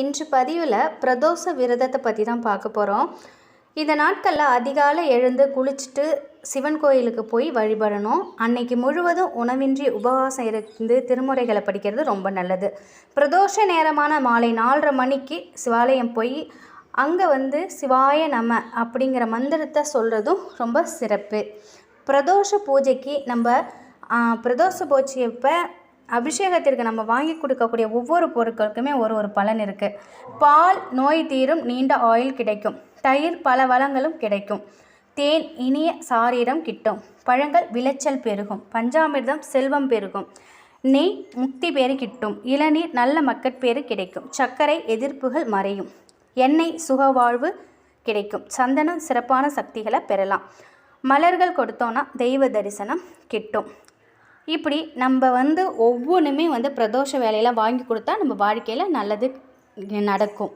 இன்று பதிவில் பிரதோஷ விரதத்தை பற்றி தான் பார்க்க போகிறோம் இந்த நாட்களில் அதிகாலை எழுந்து குளிச்சுட்டு சிவன் கோயிலுக்கு போய் வழிபடணும். அன்னைக்கு முழுவதும் உணவின்றி உபவாசம் இருந்து திருமுறைகளை படிக்கிறது ரொம்ப நல்லது. பிரதோஷ நேரமான மாலை நாலரை மணிக்கு சிவாலயம் போய் அங்கே வந்து சிவாய நம அப்படிங்கிற மந்திரத்தை சொல்கிறதும் ரொம்ப சிறப்பு. பிரதோஷ பூஜைக்கு நம்ம பிரதோஷ பூஜையப்போ அபிஷேகத்திற்கு நம்ம வாங்கி கொடுக்கக்கூடிய ஒவ்வொரு பொருட்களுக்குமே ஒரு ஒரு பலன் இருக்குது பால் நோய் தீரும் நீண்ட ஆயில் கிடைக்கும். தயிர் பல வளங்களும் கிடைக்கும். தேன் இனிய சாரீரம் கிட்டும். பழங்கள் விளைச்சல் பெருகும். பஞ்சாமிர்தம் செல்வம் பெருகும். நெய் முக்தி பேறு கிட்டும். இளநீர் நல்ல மக்கட்பேறு கிடைக்கும். சர்க்கரை எதிர்ப்புகள் மறையும். எண்ணெய் சுகவாழ்வு கிடைக்கும். சந்தனம் சிறப்பான சக்திகளை பெறலாம். மலர்கள் கொடுத்தோன்னா தெய்வ தரிசனம் கிட்டும். இப்படி நம்ம வந்து ஒவ்வொன்றுமே வந்து பிரதோஷ வேலையில் வாங்கி கொடுத்தா நம்ம வாழ்க்கையில் நல்லது நடக்கும்.